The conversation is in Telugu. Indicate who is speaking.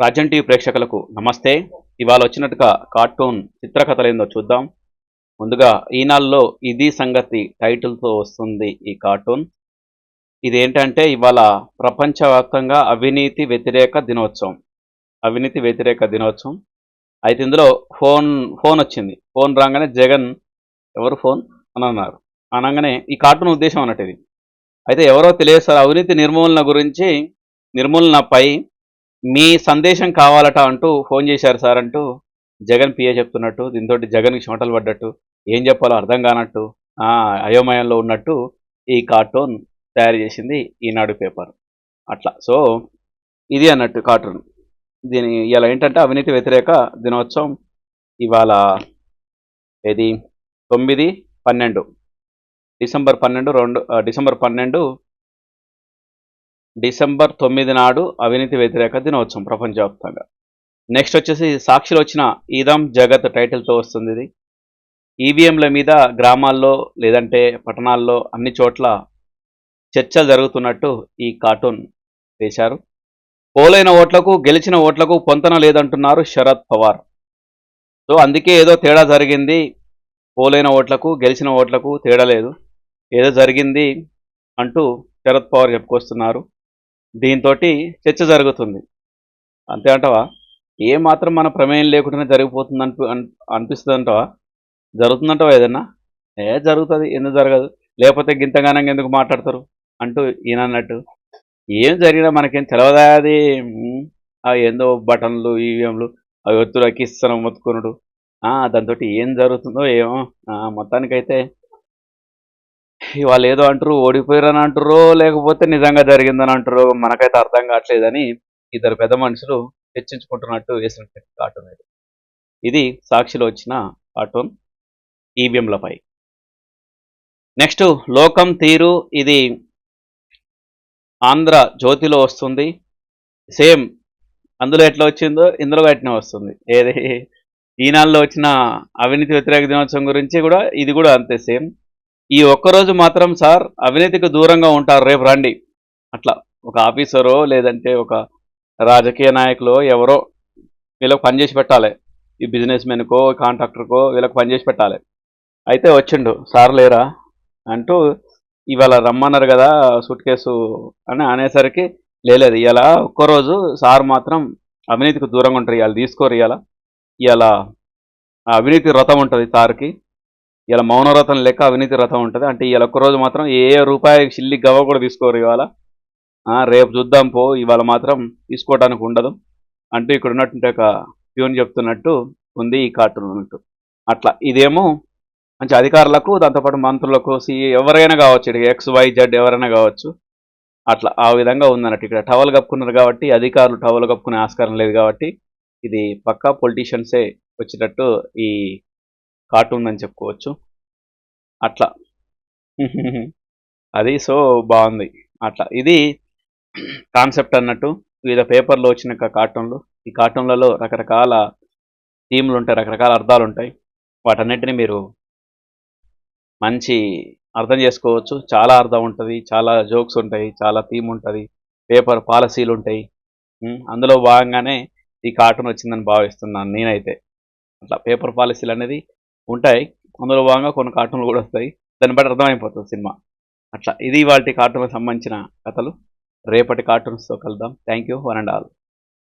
Speaker 1: రాజన్ టీవీ ప్రేక్షకులకు నమస్తే. ఇవాళ వచ్చినట్టుగా కార్టూన్ చిత్రకథలు ఏందో చూద్దాం. ముందుగా ఈనాళ్ళలో ఇది సంగతి టైటిల్తో వస్తుంది ఈ కార్టూన్. ఇదేంటంటే ఇవాళ ప్రపంచవ్యాప్తంగా అవినీతి వ్యతిరేక దినోత్సవం. అవినీతి వ్యతిరేక దినోత్సవం. అయితే ఇందులో ఫోన్ ఫోన్ వచ్చింది. ఫోన్ రాగానే జగన్ ఎవరు ఫోన్? అని అన్నారు అనగానే ఈ కార్టూన్ ఉద్దేశం అన్నట్టు ఇది. అయితే ఎవరో తెలియదు సార్ అవినీతి నిర్మూలన గురించి నిర్మూలనపై మీ సందేశం కావాలట అంటూ ఫోన్ చేశారు సార్ అంటూ జగన్ పిఏ చెప్తున్నట్టు దీంతో జగన్కి చెమటలు పడ్డట్టు ఏం చెప్పాలో అర్థం కానట్టు అయోమయంలో ఉన్నట్టు ఈ కార్టూన్ తయారు చేసింది ఈనాడు పేపర్. అట్లా. సో ఇది అన్నట్టు కార్టూన్. దీని ఇలా ఏంటంటే అవినీతి వ్యతిరేక దినోత్సవం ఇవాళ ఇది తొమ్మిది పన్నెండు. డిసెంబర్ పన్నెండు రెండు డిసెంబర్ పన్నెండు డిసెంబర్ తొమ్మిది నాడు అవినీతి వ్యతిరేక దినోత్సవం ప్రపంచవ్యాప్తంగా. నెక్స్ట్ వచ్చేసి సాక్షిలో వచ్చిన ఈదం జగత్ టైటిల్తో వస్తుంది ఇది. ఈవీఎంల మీద గ్రామాల్లో లేదంటే పట్టణాల్లో అన్ని చోట్ల చర్చ జరుగుతున్నట్టు ఈ కార్టూన్ వేశారు. పోలైన ఓట్లకు గెలిచిన ఓట్లకు పొంతన లేదంటున్నారు శరద్ పవార్. సో అందుకే ఏదో తేడా జరిగింది. పోలైన ఓట్లకు గెలిచిన ఓట్లకు తేడా లేదు. ఏదో జరిగింది అంటూ శరద్ పవార్ చెప్పుకొస్తున్నారు. దీంతో చర్చ జరుగుతుంది. అంతే అంటావా? ఏ మాత్రం మన ప్రమేయం లేకుండానే జరిగిపోతుంది అనిపి అనిపిస్తుంది అంటావా జరుగుతుందంటావా ఏదన్నా? ఏ జరుగుతుంది ఎందుకు జరగదు? లేకపోతే గింతగానంగా ఎందుకు మాట్లాడతారు? అంటూ ఈయన అన్నట్టు. ఏం జరిగినా మనకేం తెలవదా అది ఏందో బటన్లు ఈవీఎంలు అవి ఒత్తులు ఎక్కిస్తాను మొత్తుకునుడు. దాంతో ఏం జరుగుతుందో ఏమో. మొత్తానికైతే వాళ్ళు ఏదో అంటారు ఓడిపోయారని అంటారో లేకపోతే నిజంగా జరిగిందని అంటారో మనకైతే అర్థం కావట్లేదని ఇద్దరు పెద్ద మనుషులు చర్చించుకుంటున్నట్టు వేసినటువంటి కార్టూన్ ఇది. ఇది సాక్షిలో వచ్చిన కార్టూన్ ఈవీఎంలపై. నెక్స్ట్ లోకం తీరు ఇది ఆంధ్ర జ్యోతిలో వస్తుంది. సేమ్ అందులో ఎట్లా వచ్చిందో ఇందులో అట్నే వస్తుంది. ఏది? ఈనాళ్ళలో వచ్చిన అవినీతి వ్యతిరేక దినోత్సవం గురించి కూడా ఇది కూడా అంతే సేమ్. ఈ ఒక్కరోజు మాత్రం సార్ అవినీతికి దూరంగా ఉంటారు. రేపు రండి. అట్లా ఒక ఆఫీసరో లేదంటే ఒక రాజకీయ నాయకులు ఎవరో వీళ్ళకి పనిచేసి పెట్టాలి. ఈ బిజినెస్ మెన్కో కాంట్రాక్టర్కో వీళ్ళకి పనిచేసి పెట్టాలి. అయితే వచ్చిండు. సార్ లేరా? అంటూ ఇవాళ రమ్మన్నారు కదా సూట్ కేసు అని అనేసరికి లేదు ఇవాళ ఒక్కరోజు సార్ మాత్రం అవినీతికి దూరంగా ఉంటారు. ఇవాళ తీసుకోరు. ఇవాళ ఇవాళ అవినీతి వ్రతం ఉంటుంది సార్కి. ఇలా మౌనరథం లెక్క అవినీతి రథం ఉంటుంది. అంటే ఇలా ఒక్కరోజు మాత్రం ఏ రూపాయి చిల్లి గవ్వ కూడా తీసుకోరు ఇవాళ. ఆ, రేపు చూద్దాం పో ఇవాళ మాత్రం తీసుకోవడానికి ఉండదు. అంటూ ఇక్కడ ఉన్నటువంటి ఒక ప్యూన్ చెప్తున్నట్టు ఉంది ఈ కార్టూన్ ఉన్నట్టు. అట్లా ఇదేమో మంచి అధికారులకు దాంతోపాటు మంత్రులకు సి ఎవరైనా కావచ్చు ఇక ఎక్స్ వై జెడ్ ఎవరైనా కావచ్చు అట్లా ఆ విధంగా ఉందన్నట్టు. ఇక్కడ టవల్ కప్పుకున్నారు కాబట్టి అధికారులు టవల్ కప్పుకునే ఆస్కారం లేదు కాబట్టి ఇది పక్కా పొలిటీషియన్సే వచ్చేటట్టు ఈ కార్టూన్ అని చెప్పుకోవచ్చు. అట్లా. అది సో బాగుంది. అట్లా. ఇది కాన్సెప్ట్ అన్నట్టు వివిధ పేపర్లో వచ్చిన కార్టూన్లు. ఈ కార్టూన్లలో రకరకాల థీమ్లు ఉంటాయి రకరకాల అర్థాలు ఉంటాయి. వాటన్నిటిని మీరు మంచి అర్థం చేసుకోవచ్చు. చాలా అర్థం ఉంటుంది చాలా జోక్స్ ఉంటాయి చాలా థీమ్ ఉంటుంది పేపర్ పాలసీలు ఉంటాయి. అందులో భాగంగానే ఈ కార్టూన్ వచ్చిందని భావిస్తున్నాను నేనైతే. అట్లా పేపర్ పాలసీలు అనేది ఉంటాయి. అందులో భాగంగా కొన్ని కార్టూన్లు కూడా వస్తాయి. దాన్ని బట్టి అర్థమైపోతుంది సినిమా. అట్లా ఇది వాటి కార్టూన్కి సంబంధించిన కథలు. రేపటి కార్టూన్స్తో కలుద్దాం. Thank you one and all.